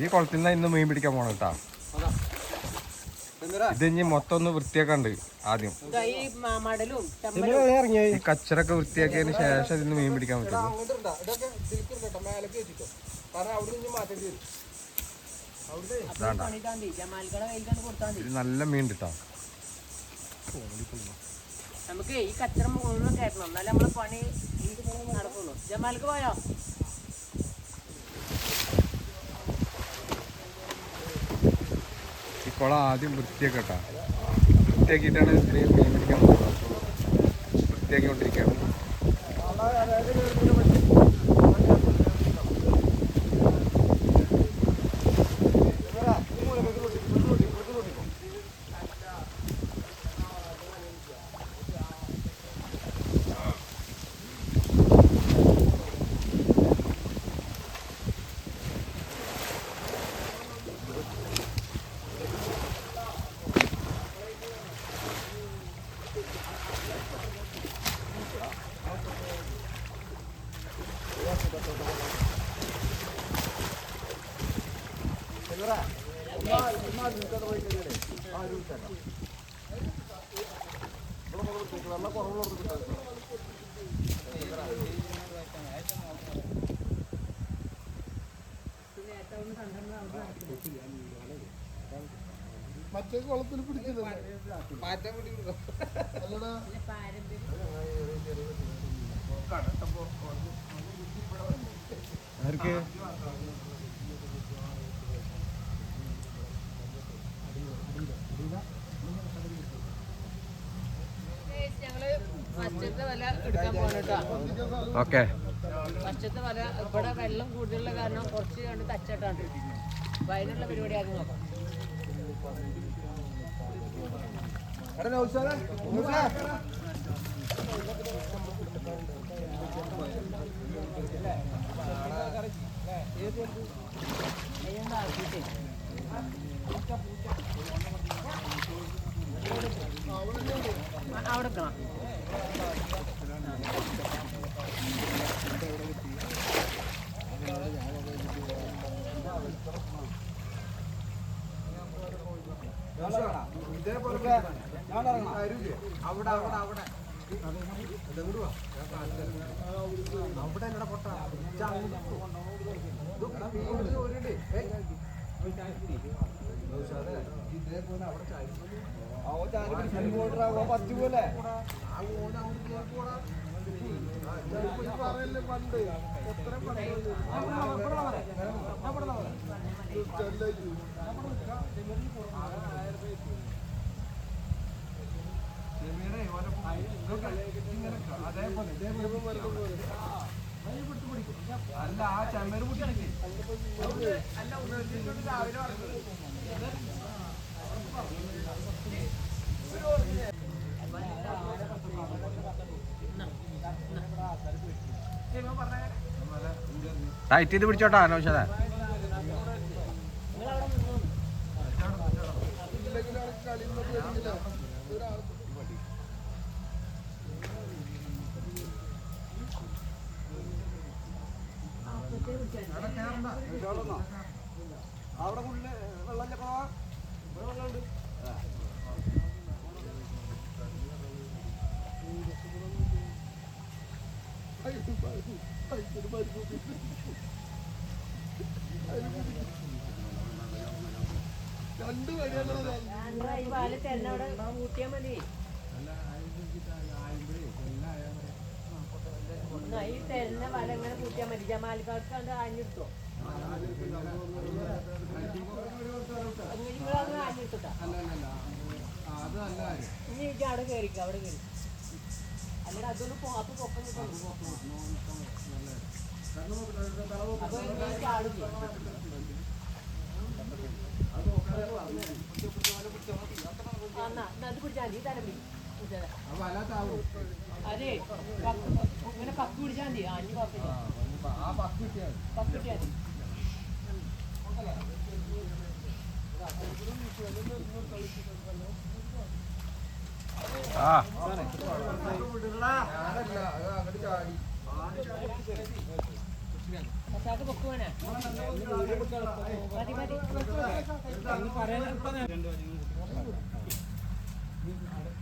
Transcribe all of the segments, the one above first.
ഈ കുളത്തിൽ നിന്ന് ഇന്ന് മീൻ പിടിക്കാൻ പോണം കേട്ടാ. ഇത് ഇനി മൊത്തം ഒന്ന് വൃത്തിയാക്കണ്ട് ആദ്യം. ഈ കച്ചറൊക്കെ വൃത്തിയാക്കിയതിന് ശേഷം ഇതിന് മീൻ പിടിക്കാൻ പറ്റുള്ളൂ. ഇത് നല്ല മീൻ കിട്ടാ നമുക്ക് ഈ കച്ചറ മുഴുവൻ കയറ്റണം എന്നാലും നമ്മളെ പണി നടക്കുള്ളൂ. ജമാൽക്ക് പോയോ? ഈ ആദ്യം വൃത്തിയാക്കട്ടാ. വൃത്തിയാക്കിയിട്ടാണ് മീൻ പിടിക്കാൻ പോകുന്നത്. മറ്റേ കുളത്തിൽ പിടിക്കുന്നത്? അല്ലടാ. ആർക്ക്? ഓക്കെ. പച്ചത്തെ വല ഇവിടെ വെള്ളം കൂടുതലുള്ള കാരണം കുറച്ച് കണ്ട് തച്ചട്ടാണ്ട് അപ്പൊ അതിനുള്ള പരിപാടി ആദ്യം നോക്കാം. അതിനൊന്ന് പറ്റുപോലെ പറയല്ലേ പണ്ട് എത്ര അല്ല ആ ചെമ്മേര് പൊട്ടിച്ചിട്ട് ടൈറ്റ് ചെയ്ത് പിടിച്ചോട്ടാ അനൗഷധ അവിടെ ഫുള്ള് വെള്ളം വെള്ളമുണ്ട്. രണ്ട് വഴിയാണ് കൂട്ടിയാൽ മതി ഈ തരുന്ന വല ഇങ്ങനെ കൂട്ടിയാൽ മതി. ജമാലിക്കാർക്ക് കണ്ട് ആഞ്ഞെടുത്തോ? അവിടെ കയറിക്ക അവിടെ കയറി അല്ലെങ്കിൽ അതൊന്ന് അപ്പൊ കിട്ടും അപ്പൊ ചാടും അത് പിടിച്ചാൽ മതി തല പിടി പിടിച്ചതാ. അതെ ഇങ്ങനെ പക്ക് പിടിച്ചാൽ മതി. ആ പക്ക് പക്ക് കിട്ടിയാൽ മതി. ആ.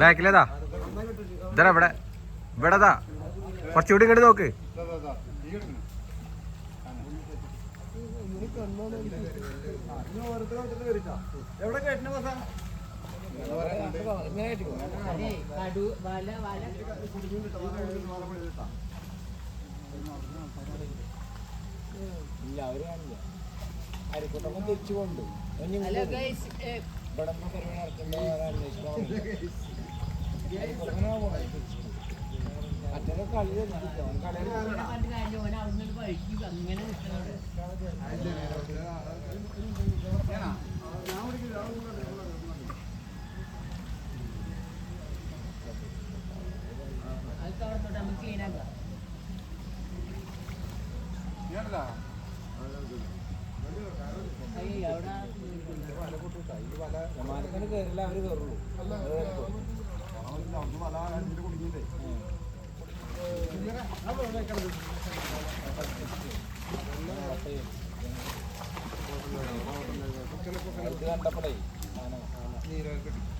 ബാക്കിലേതാ? ഇതാ ഇവിടെ. ഇവിടെതാ. കുറച്ചുകൂടി ഇങ്ങോട്ട് നോക്ക്. എവിടെ ബസാ ഇല്ല അവർ കാണില്ല. അരിക്കൊട്ടൊക്കെ തിരിച്ചു കൊണ്ട്. കളി കളി പണ്ട് വിമാനത്തിന് കയറില്ല അവർ കയറുള്ളൂ ഇത് കണ്ടപ്പോഴേ അല്ല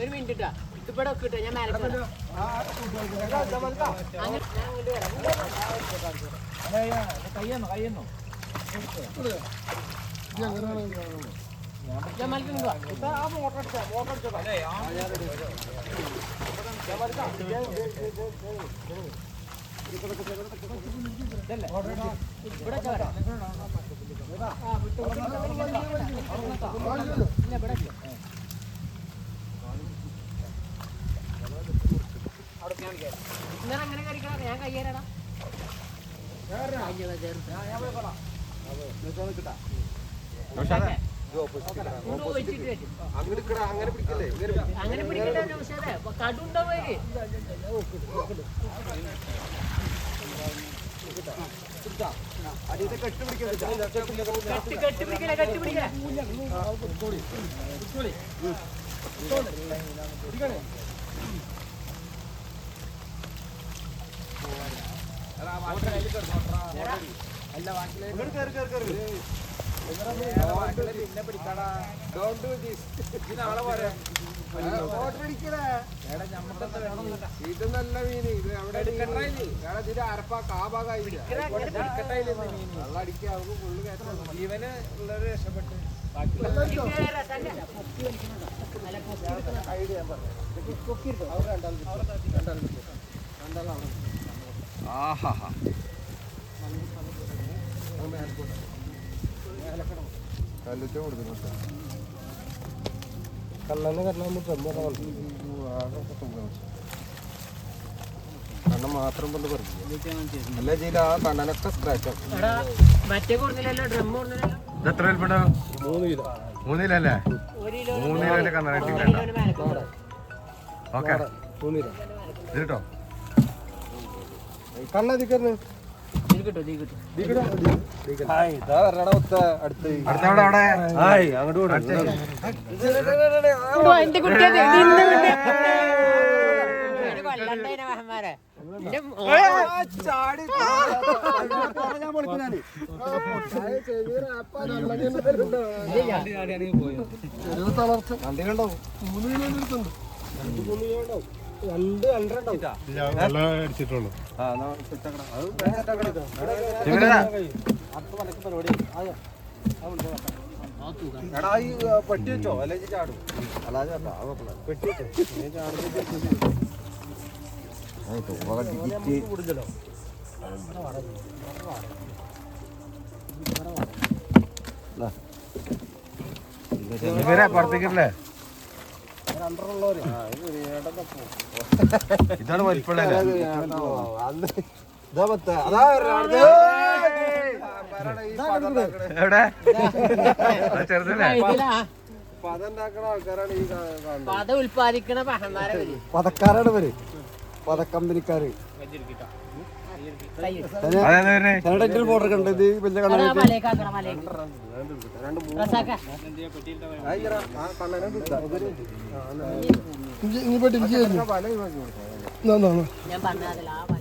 ഒരു മിനിറ്റ് ഇട്ടാ ഇതിവിടെ ഒക്കെ ഇട്ടോ ഞാൻ വരാം കയ്യെന്നോ കയ്യെന്നോ ജമാൽക്ക് ഇങ്ങോട്ട് വാ. ആ മോട്ടർ അടിച്ചാ മോട്ടർ അടിച്ചോ ഇവിടെ വെച്ചാ വരാം. ആ, വിട്ടു, വിട്ടു, വിട്ടു, വിട്ടു, വിട്ടു. ഇല്ല, ഇവിടെ വെച്ചോ. ഇന്നലെ അങ്ങനെ കഴിക്കണം ഞാൻ കയ്യേരടാ അങ്ങനെ പിടിക്കല്ലേ? അങ്ങനെ പിടിക്കട്ടെ പക്ഷേ കടുണ്ടാവും അടിയത്തെ കെട്ട് പിടിക്കല്ലേ? കെട്ടി കെട്ടി പിടിക്കല പിന്നെ പിടിക്കാടാ ഡോണ്ട് ഡു ദിസ് നാളെ പോരെ ഓർഡർ അടിക്കലേ ഇത് നല്ല മീന് ഇത് അവിടെ ഇതിന്റെ അരപ്പാ കാ ഭാഗമായി വെള്ളം അടിക്കുക അവർക്ക് ഫുള്ള് കയറ്റണം ജീവന് ഉള്ളത് രക്ഷപ്പെട്ട്. ആഹാ കല്ലിട്ട് കൊടുക്കുന്നു കണ്ണൻ മാത്രം കൊണ്ട് പറിക്കും. അല്ല ചെയ്യില്ല ആ കണ്ണനൊക്കെ സ്ക്രാച്ച് എത്ര വലിപ്പുണ്ടാവും മൂന്ന് കിലോ. കിലോ അല്ലേ? കിലോന്റെ ഓക്കെ. മൂന്ന് കിലോ. ഇത് അവിടെ അങ്ങോട്ട് എന്റെ കുട്ടിയെ തിന്ന് കുട്ടിയെ. എന്നെ കൊല്ലണ്ടേനെ മഹന്മാരെ. എന്റെ മോ- ചാടി ഞാൻ പൊളിക്കുന്നാണ് വണ്ടി കണ്ടോ മൂന്ന് കിലോ എടുത്തുണ്ട് രണ്ട് മൂന്ന് കിലോ ഉണ്ടാവും രണ്ട് രണ്ടര എടാ ഈ പെട്ടി വെച്ചോ? അല്ലെങ്കിൽ ചാടും? അല്ലാതെ. പെട്ടി വെച്ചോ? ഇവരെ രണ്ടെണ്ണുള്ളവര് ആ ഇത് ഏട്ടന്റെ പോ. ഇതാണ് ഈ എവിടെ? ആ ചെറുതല്ലേ? പദം ഉണ്ടാക്കണ ഈ കാ- കാണുന്നത്. പത ഉൽപ്പാദിക്കണ പഹന്മാരെ വരി പദക്കാരാണ് ഇവർ. പദക്കമ്പനിക്കാര്. അതെന്താ വരുന്നേ ഞങ്ങളുടെ ഫോട്ടോ കണ്ടത്? വലിയ മലയേക്കാക്കണ മലയേക്ക് രണ്ട് മൂന്ന് റസാക്ക. ആയിക്കടാ. ആ കണ്ണനെ എടുത്താ. ഇവർ ആ, എന്നാ. വല ഒഴിവാക്കി കൊടുക്കാം. ഞാൻ പറഞ്ഞതില്ല ആ മല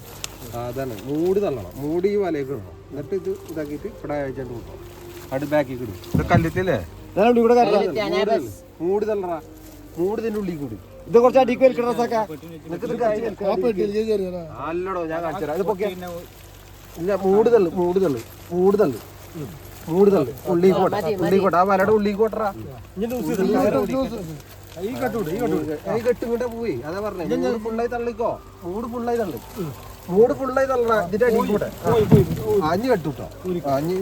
ആ, അതാണ് മൂടി തള്ളണം. മൂടി ഈ വലയൊക്കെ ഇടണം. എന്നിട്ട് ഇത് ഇതാക്കിയിട്ട് ഇവിടെ അയച്ചു കൊടുക്കണം. അടു ബാക്കി കിടും ഇത് കല്ലുത്തില്ലേ മൂടി തള്ളറ മൂടി ഇതിന്റെ ഉള്ളിൽ കൂടി. ഇത് കുറച്ച് അടിക്ക് വലിക്കണ അല്ലടോ ഞാൻ കാണിച്ചുതരാം ഇത് പൊക്കെ ഇല്ല മൂടി തള്ളു മൂടി തള്ളു മൂടി തള്ളു. മൂടി തള്ളു. ഉള്ളി കോട്ട ഉള്ളി കോട്ട. ആ വലയുടെ ഉള്ളി കോട്ടറാ. ഈ കെട്ടൂട് ഈ കെട്ടൂട് ഈ കെട്ട് പോയി. അതാ പറഞ്ഞേ ഫുള്ളായി തള്ളിക്കോ. മൂട് ഫുള്ളായി തള്ളി. മൂട് ഫുള്ളായി തള്ളണ ഇതിന്റെ അടി കൂടെ. അഞ്ഞ് കെട്ടൂട്ടോ അഞ്ഞ്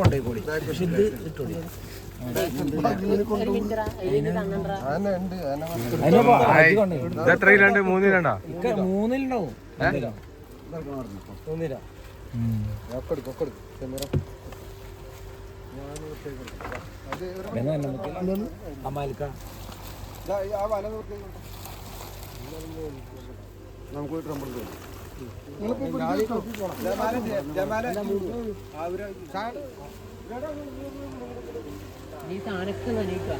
കൊണ്ടേ ഒരു പക്ഷെ ഇത് കണ്ണണ്ടാ എത്ര കിലോണ്ട് മൂന്ന് കിലോണ്ടാ മൂന്നിലുണ്ടാവും നമുക്ക് ഒക്കെ എടുക്കും ചെമ്മീറ അമാലിക്ക ദാ, ഈ താനക്ക് നനയിക്കുക.